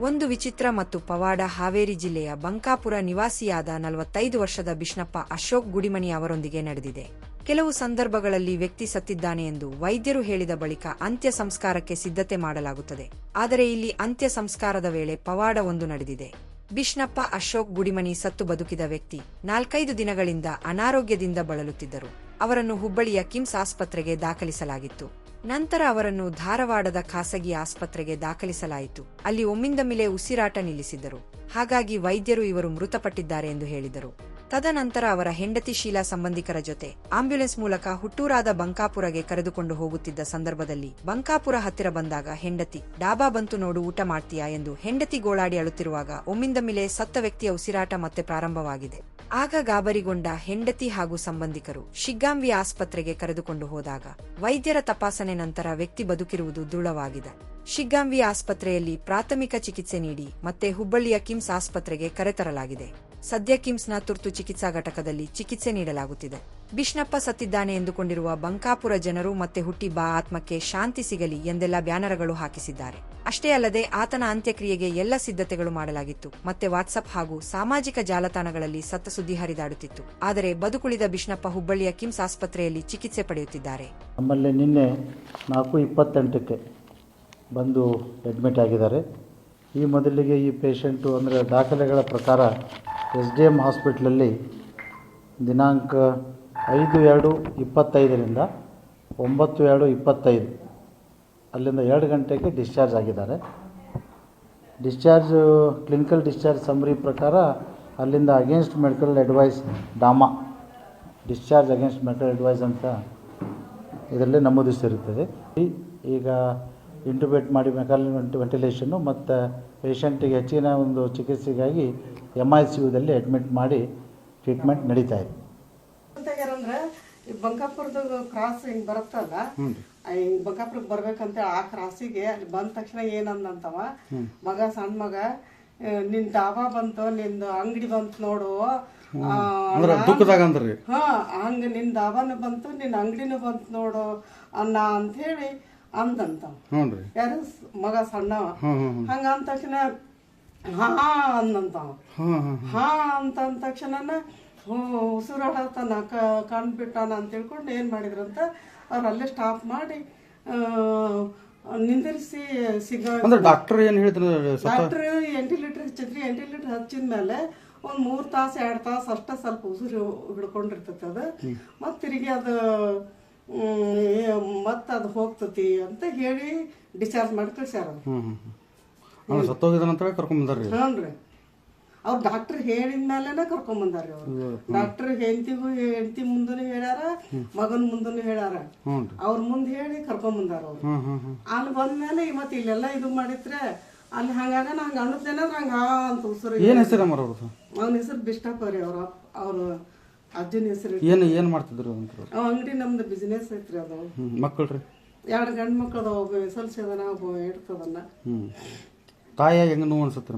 ಒಂದು ವಿಚಿತ್ರ ಮತ್ತು ಪವಾಡ ಹಾವೇರಿ ಜಿಲ್ಲೆಯ ಬಂಕಾಪುರ ನಿವಾಸಿಯಾದ ನಲವತ್ತೈದು ವರ್ಷದ ಬಿಷ್ಣಪ್ಪ ಅಶೋಕ್ ಗುಡಿಮಣಿ ಅವರೊಂದಿಗೆ ನಡೆದಿದೆ. ಕೆಲವು ಸಂದರ್ಭಗಳಲ್ಲಿ ವ್ಯಕ್ತಿ ಸತ್ತಿದ್ದಾನೆ ಎಂದು ವೈದ್ಯರು ಹೇಳಿದ ಬಳಿಕ ಅಂತ್ಯ ಸಂಸ್ಕಾರಕ್ಕೆ ಸಿದ್ಧತೆ ಮಾಡಲಾಗುತ್ತದೆ. ಆದರೆ ಇಲ್ಲಿ ಅಂತ್ಯ ಸಂಸ್ಕಾರದ ವೇಳೆ ಪವಾಡ ಒಂದು ನಡೆದಿದೆ. ಬಿಷ್ಣಪ್ಪ ಅಶೋಕ್ ಗುಡಿಮಣಿ ಸತ್ತು ಬದುಕಿದ ವ್ಯಕ್ತಿ ನಾಲ್ಕೈದು ದಿನಗಳಿಂದ ಅನಾರೋಗ್ಯದಿಂದ ಬಳಲುತ್ತಿದ್ದರು. ಅವರನ್ನು ಹುಬ್ಬಳ್ಳಿಯ ಕಿಮ್ಸ್ ಆಸ್ಪತ್ರೆಗೆ ದಾಖಲಿಸಲಾಗಿತ್ತು. ನಂತರ ಅವರನ್ನು ಧಾರವಾಡದ ಖಾಸಗಿ ಆಸ್ಪತ್ರೆಗೆ ದಾಖಲಿಸಲಾಯಿತು. ಅಲ್ಲಿ ಒಮ್ಮಿಂದಮಿಲೆ ಉಸಿರಾಟ ನಿಲ್ಲಿಸಿದರು ಹಾಗಾಗಿ ವೈದ್ಯರು ಇವರು ಮೃತಪಟ್ಟಿದ್ದಾರೆ ಎಂದು ಹೇಳಿದರು. ತದನಂತರ ಅವರ ಹೆಂಡತಿ ಶೀಲಾ ಸಂಬಂಧಿಕರ ಜೊತೆ ಆಂಬ್ಯುಲೆನ್ಸ್ ಮೂಲಕ ಹುಟ್ಟೂರಾದ ಬಂಕಾಪುರಗೆ ಕರೆದುಕೊಂಡು ಹೋಗುತ್ತಿದ್ದ ಸಂದರ್ಭದಲ್ಲಿ ಬಂಕಾಪುರ ಹತ್ತಿರ ಬಂದಾಗ ಹೆಂಡತಿ, ಡಾಬಾ ಬಂತು ನೋಡು ಊಟ ಮಾಡ್ತೀಯಾ ಎಂದು ಹೆಂಡತಿ ಗೋಳಾಡಿ ಅಳುತ್ತಿರುವಾಗ ಒಮ್ಮಿಂದ ಮಿಲೆ ಸತ್ತ ವ್ಯಕ್ತಿಯ ಉಸಿರಾಟ ಮತ್ತೆ ಪ್ರಾರಂಭವಾಗಿದೆ. ಆಗ ಗಾಬರಿಗೊಂಡ ಹೆಂಡತಿ ಹಾಗೂ ಸಂಬಂಧಿಕರು ಶಿಗ್ಗಾಂವಿ ಆಸ್ಪತ್ರೆಗೆ ಕರೆದುಕೊಂಡು ಹೋದಾಗ ವೈದ್ಯರ ತಪಾಸಣೆ ನಂತರ ವ್ಯಕ್ತಿ ಬದುಕಿರುವುದು ದೃಢವಾಗಿದೆ. ಶಿಗ್ಗಾಂವಿ ಆಸ್ಪತ್ರೆಯಲ್ಲಿ ಪ್ರಾಥಮಿಕ ಚಿಕಿತ್ಸೆ ನೀಡಿ ಮತ್ತೆ ಹುಬ್ಬಳ್ಳಿಯ ಕಿಮ್ಸ್ ಆಸ್ಪತ್ರೆಗೆ ಕರೆತರಲಾಗಿದೆ. ಸದ್ಯ ಕಿಮ್ಸ್ನ ತುರ್ತು ಚಿಕಿತ್ಸಾ ಘಟಕದಲ್ಲಿ ಚಿಕಿತ್ಸೆ ನೀಡಲಾಗುತ್ತಿದೆ. ಬಿಷ್ಣಪ್ಪ ಸತ್ತಿದ್ದಾನೆ ಎಂದುಕೊಂಡಿರುವ ಬಂಕಾಪುರ ಜನರು ಮತ್ತೆ ಹುಟ್ಟಿ ಬಾ ಆತ್ಮಕ್ಕೆ ಶಾಂತಿ ಸಿಗಲಿ ಎಂದೆಲ್ಲ ಬ್ಯಾನರ್ಗಳು ಹಾಕಿಸಿದ್ದಾರೆ. ಅಷ್ಟೇ ಅಲ್ಲದೆ ಆತನ ಅಂತ್ಯಕ್ರಿಯೆಗೆ ಎಲ್ಲ ಸಿದ್ಧತೆಗಳು ಮಾಡಲಾಗಿತ್ತು. ಮತ್ತೆ ವಾಟ್ಸಪ್ ಹಾಗೂ ಸಾಮಾಜಿಕ ಜಾಲತಾಣಗಳಲ್ಲಿ ಸತ್ತ ಸುದ್ದಿ ಹರಿದಾಡುತ್ತಿತ್ತು. ಆದರೆ ಬದುಕುಳಿದ ಬಿಷ್ಣಪ್ಪ ಹುಬ್ಬಳ್ಳಿಯ ಕಿಮ್ಸ್ ಆಸ್ಪತ್ರೆಯಲ್ಲಿ ಚಿಕಿತ್ಸೆ ಪಡೆಯುತ್ತಿದ್ದಾರೆ. ನಮ್ಮಲ್ಲಿ ನಿನ್ನೆ ನಾಲ್ಕು ಇಪ್ಪತ್ತೆಂಟಕ್ಕೆ ಬಂದು ಅಡ್ಮಿಟ್ ಆಗಿದ್ದಾರೆ. ಈ ಮೊದಲಿಗೆ ಈ ಪೇಷಂಟು ಅಂದರೆ ದಾಖಲೆಗಳ ಪ್ರಕಾರ ಎಸ್ ಡಿ ಎಂ ಹಾಸ್ಪಿಟ್ಲಲ್ಲಿ ದಿನಾಂಕ ಐದು ಎರಡು ಇಪ್ಪತ್ತೈದರಿಂದ ಒಂಬತ್ತು ಎರಡು ಇಪ್ಪತ್ತೈದು ಅಲ್ಲಿಂದ ಎರಡು ಗಂಟೆಗೆ ಡಿಸ್ಚಾರ್ಜ್ ಆಗಿದ್ದಾರೆ. ಡಿಸ್ಚಾರ್ಜ್, ಕ್ಲಿನಿಕಲ್ ಡಿಸ್ಚಾರ್ಜ್ ಸಮ್ರಿ ಪ್ರಕಾರ ಅಲ್ಲಿಂದ against medical advice DAMA, discharge against medical advice ಅಂತ ಇದರಲ್ಲಿ ನಮೂದಿಸಿರುತ್ತದೆ. ಈಗ ಇಂಟುಬೇಟ್ ಮಾಡಿ ಮೆಕಾಲ್ ವೆಂಟಿಲೇಷನ್ನು ಮತ್ತು ಪೇಷಂಟಿಗೆ ಹೆಚ್ಚಿನ ಒಂದು ಚಿಕಿತ್ಸೆಗಾಗಿ ಎಂ ಐ ಸಿ ಯುದಲ್ಲಿ ಅಡ್ಮಿಟ್ ಮಾಡಿ ಟ್ರೀಟ್ಮೆಂಟ್ ನಡೀತಾ ಇದೆ. ಈ ಬಂಕಾಪುರದ ಕ್ರಾಸ್ ಹಿಂಗ್ ಬರುತ್ತಲ್ಲ ಹಿಂಗ್ ಬಂಕಾಪುರಕ್ಕೆ ಬರ್ಬೇಕಂತ ಆ ಕ್ರಾಸಿಗೆ ಅಲ್ಲಿ ಬಂದ ತಕ್ಷಣ ಏನಂದಂತವ ಮಗ ಸಣ್ಣ ಮಗ ನಿನ್ ಡಾಬಾ ಬಂತು ನಿಂದು ಅಂಗಡಿ ಬಂತು ನೋಡು ಹಾ ಹಂಗ ನಿನ್ ಡಾಬಾನು ಬಂತು ನಿನ್ ಅಂಗಡಿನೂ ಬಂತು ನೋಡು ಅನ್ನ ಅಂತ ಹೇಳಿ ಅಂದಂತ. ಯಾರು ಮಗ ಸಣ್ಣವ? ಹ್ಮ್ ಹಂಗ ಅಂದ ತಕ್ಷಣ ಹಾ ಅಂದಂತ ಹಾಂ ಅಂತ ಅಂದ ತಕ್ಷಣನ ಹೋ ಉಸಿರಾಡತಾನ ಕ ಕಂಡ್ಬಿಟ್ಟಾನ ಅಂತ ತಿಳ್ಕೊಂಡು ಏನು ಮಾಡಿದ್ರಂತ ಅವ್ರು ಅಲ್ಲೇ ಸ್ಟಾಪ್ ಮಾಡಿ ನಿಂದಿರಿಸಿ ಸಿಗ ಡಾಕ್ಟರ್ ಏನು ಹೇಳಿದ್ರು ಡಾಕ್ಟರ್ ಎಂಟು ಲೀಟ್ರ್ ಹಚ್ಚಿದ್ರಿ ಎಂಟು ಲೀಟ್ರ್ ಹಚ್ಚಿದ ಮೇಲೆ ಒಂದು ಮೂರು ತಾಸು ಎರಡು ತಾಸು ಅಷ್ಟೇ ಸ್ವಲ್ಪ ಉಸಿರು ಹಿಡ್ಕೊಂಡಿರ್ತೈತೆ ಅದು. ಮತ್ತೆ ತಿರುಗಿ ಅದು ಅದು ಹೋಗ್ತತಿ ಅಂತ ಹೇಳಿ ಡಿಸ್ಚಾರ್ಜ್ ಮಾಡಿ ಕಳ್ಸ್ಯಾರ ಅದು ಹ್ಞೂ ಹ್ಞೂ ಅಂದ್ರೆ ಸತ್ತೋಗಿದ್ದಾನೆ ಅಂತ ಹೇಳಿ ಕರ್ಕೊಂಬಂದಾರ್ರಿ ಹ್ಞೂ ರೀ. ಅವ್ರು ಡಾಕ್ಟರ್ ಹೇಳಿದ ಮೇಲೆನೆ ಕರ್ಕೊಂಬಂದಾರ ಅವ್ರು. ಡಾಕ್ಟರ್ ಹೆಂಡತಿಗೂ ಹೆಂಡತಿ ಮುಂದೂ ಹೇಳ್ಯಾರ ಮಗನ ಮುಂದೂ ಹೇಳ್ಯಾರ. ಹ್ಞೂ ರೀ. ಅವ್ರ ಮುಂದೆ ಹೇಳಿ ಕರ್ಕೊಂಬಂದಾರ ಅವ್ರು. ಹ್ಞೂ ಹ್ಞೂ ಹ್ಞೂ ಅಲ್ಲಿ ಬಂದ್ಮೇಲೆ ಇವತ್ತು ಇಲ್ಲೆಲ್ಲ ಇದು ಮಾಡಿದ್ರೆ ಅಲ್ಲಿ ಹಂಗಾಗ ಹಂಗೆ ಅನ್ನಿಸ್ತೇನಂದ್ರೆ ಹಂಗೆ ಹಾ ಅಂತ ಉಸಿರು ಏನು ಹೆಸರು ಅಮ್ಮರ ಅವ್ರದ್ದು? ಅವನ ಹೆಸರು ಬಿಷ್ಟಪ್ಪ ರೀ ಅವ್ರ ಅವ್ರ ಅಜ್ಜನ ಹೆಸರು ಏನು ಏನು ಮಾಡ್ತಿದ್ರು ಅಂತ ಅವ ಅಂಗಡಿ ನಮ್ದು ಬಿಸ್ನೆಸ್ ಐತ್ರಿ ಅದು. ಮಕ್ಕಳು ರೀ ಎರಡು ಗಂಡು ಮಕ್ಳು ಅದಾವ ಒಬ್ಬ ಎಸ್ ಎಲ್ ಸಿ ಅದನ ಒಬ್ಬ ಇಡ್ತದನ್ನ ಹ್ಞೂ ತಾಯ ಹೆಂಗೆ ನೋವು ಅನ್ಸುತ್ತೆ